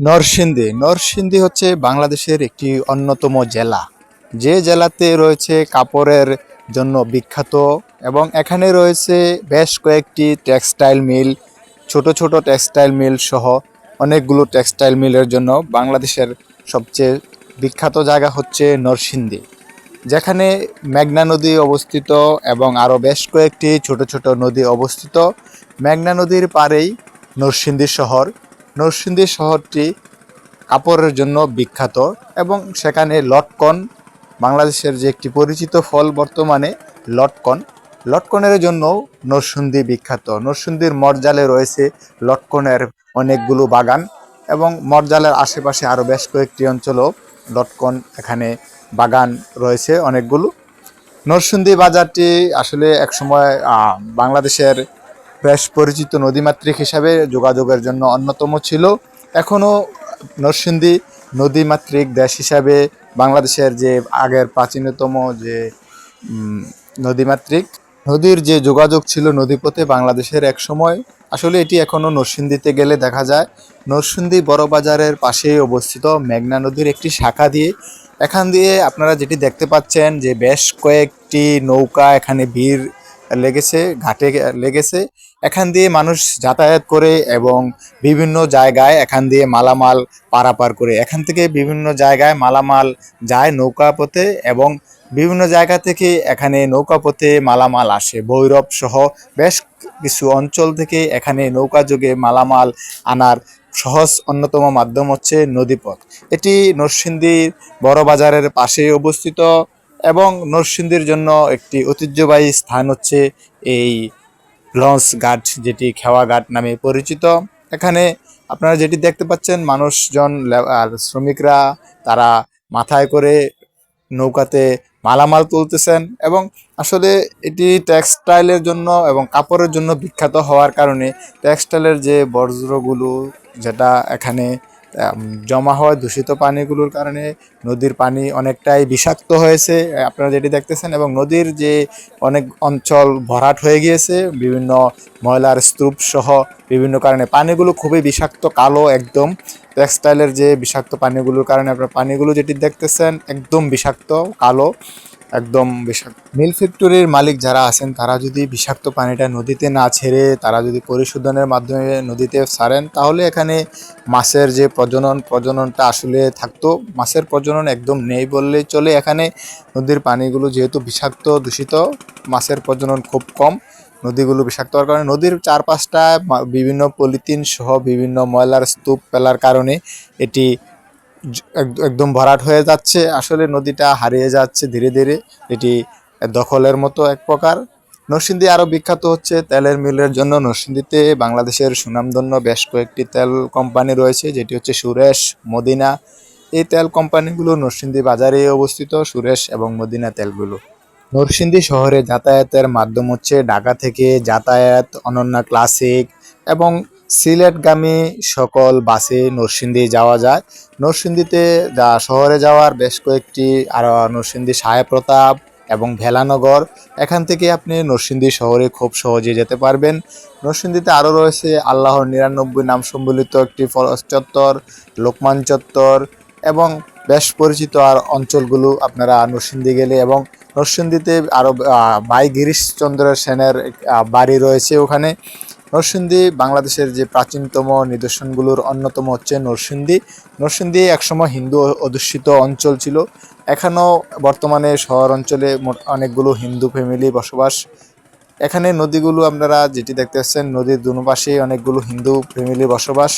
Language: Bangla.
নরসিংদী। নরসিংদী হচ্ছে বাংলাদেশের একটি অন্যতম জেলা। যে জেলাতে রয়েছে কাপড়ের জন্য বিখ্যাত এবং এখানে রয়েছে বেশ কয়েকটি টেক্সটাইল মিল, ছোট ছোট টেক্সটাইল মিল সহ অনেকগুলো টেক্সটাইল মিলের জন্য বাংলাদেশের সবচেয়ে বিখ্যাত জায়গা হচ্ছে নরসিংদী। যেখানে মেঘনা নদী অবস্থিত এবং আরও বেশ কয়েকটি ছোট ছোট নদী অবস্থিত। মেঘনা নদীর পারেই নরসিংদী শহর। নরসিংদী শহরটি কাপড়ের জন্য বিখ্যাত এবং সেখানে লটকন বাংলাদেশের যে একটি পরিচিত ফল বর্তমানে লটকন। লটকনের জন্য নরসিংদী বিখ্যাত। নরসিংদীর মরজালে রয়েছে লটকনের অনেকগুলো বাগান এবং মরজালের আশেপাশে আরও বেশ কয়েকটি অঞ্চলও লটকন এখানে বাগান রয়েছে অনেকগুলো। নরসিংদী বাজারটি আসলে একসময় বাংলাদেশের বেশ পরিচিত নদীমাতৃক হিসাবে যোগাযোগের জন্য অন্যতম ছিল। এখনও নরসিংদী নদীমাতৃক দেশ হিসাবে বাংলাদেশের যে আগের প্রাচীনতম যে নদীমাতৃক, নদীর যে যোগাযোগ ছিল নদীপথে বাংলাদেশের এক সময়, আসলে এটি এখনও নরসিংদীতে গেলে দেখা যায়। নরসিংদী বড় বাজারের পাশেই অবস্থিত মেঘনা নদীর একটি শাখা দিয়ে, এখান দিয়ে আপনারা যেটি দেখতে পাচ্ছেন যে বেশ কয়েকটি নৌকা এখানে ভিড় লেগেছে, ঘাটে লেগেছে। এখান দিয়ে মানুষ যাতায়াত করে এবং বিভিন্ন জায়গায় এখান দিয়ে মালামাল পারাপার করে। এখান থেকে বিভিন্ন জায়গায় মালামাল যায় নৌকা পথে এবং বিভিন্ন জায়গা থেকে এখানে নৌকা পথে মালামাল আসে। ভৈরব সহ বেশ কিছু অঞ্চল থেকে এখানে নৌকা যোগে মালামাল আনার সহজ অন্যতম মাধ্যম হচ্ছে নদীপথ। এটি নরসিংদীর বড় বাজারের পাশে অবস্থিত এবং নরসিংদীর জন্য একটি ঐতিহ্যবাহী স্থান হচ্ছে এই লঞ্চ ঘাট যেটি খেওয়া ঘাট নামে পরিচিত। এখানে আপনারা যেটি দেখতে পাচ্ছেন, মানুষজন শ্রমিকরা তারা মাথায় করে নৌকাতে মালামাল তুলতেছেন এবং আসলে এটি টেক্সটাইলের জন্য এবং কাপড়ের জন্য বিখ্যাত হওয়ার কারণে টেক্সটাইলের যে বর্জ্যগুলো যেটা এখানে জমা হয় দূষিত পানিগুলোর কারণে নদীর পানি অনেকটাই বিষাক্ত হয়েছে আপনারা যেটি দেখতেছেন, এবং নদীর যে অনেক অঞ্চল ভরাট হয়ে গিয়েছে, বিভিন্ন ময়লার স্তূপ সহ বিভিন্ন কারণে পানিগুলো খুবই বিষাক্ত, কালো একদম। টেক্সটাইলের যে বিষাক্ত পানিগুলোর কারণে আপনার পানিগুলো যেটি দেখতেছেন, একদম বিষাক্ত, কালো। একদম বিষাক্ত। মিল ফ্যাক্টরির মালিক যারা আছেন, তারা যদি বিষাক্ত পানিটা নদীতে না ছেড়ে, তারা যদি পরিশোধনের মাধ্যমে নদীতে ছাড়েন তাহলে এখানে মাছের যে প্রজনন, প্রজননটা আসলে থাকতো। মাছের প্রজনন একদম নেই বললেই চলে। এখানে নদীর পানিগুলো যেহেতু বিষাক্ত, দূষিত, মাছের প্রজনন খুব কম, নদীগুলো বিষাক্ত হওয়ার কারণে নদীর চারপাশটা বিভিন্ন পলিথিন সহ বিভিন্ন ময়লার স্তূপ ফেলার কারণে এটি একদম ভরাট হয়ে যাচ্ছে। আসলে নদীটা হারিয়ে যাচ্ছে ধীরে ধীরে। এটি দখলের মতো এক প্রকার। নরসিংদী আরও বিখ্যাত হচ্ছে তেলের মিলের জন্য। নরসিংদীতে বাংলাদেশের সুনামধন্য বেশ কয়েকটি তেল কোম্পানি রয়েছে, যেটি হচ্ছে সুরেশ, মদিনা। এই তেল কোম্পানিগুলো নরসিংদী বাজারে অবস্থিত, সুরেশ এবং মদিনা তেলগুলো। নরসিংদী শহরে যাতায়াতের মাধ্যম হচ্ছে ঢাকা থেকে যাতায়াত, অনন্যা ক্লাসিক এবং সিলেটগামী সকল বাসে নরসিংদী যাওয়া যায়। নরসিংদীতে যা শহরে যাওয়ার বেশ কয়েকটি, আর নরসিংদী সাহেব এবং ভেলানগর। এখান থেকে আপনি নরসিংদী শহরে খুব সহজে যেতে পারবেন। নরসিংদীতে আরও রয়েছে আল্লাহর নিরানব্বই নাম সম্বলিত একটি ফরস চত্বর, লোকমান চত্বর এবং বেশ পরিচিত আর অঞ্চলগুলো আপনারা নরসিংদী গেলে এবং নরসিংদীতে আরও ভাই গিরিশচন্দ্র সেনের বাড়ি রয়েছে ওখানে। নরসিংদী, বাংলাদেশের যে প্রাচীনতম নিদর্শনগুলোর অন্যতম হচ্ছে নরসিংদী। নরসিংদী একসময় হিন্দু অধ্যুষিত অঞ্চল ছিল। এখানেও বর্তমানে শহর অঞ্চলে অনেকগুলো হিন্দু ফ্যামিলি বসবাস। এখানে নদীগুলো আপনারা যেটি দেখতে পাচ্ছেন, নদীর দুনো অনেকগুলো হিন্দু ফ্যামিলি বসবাস।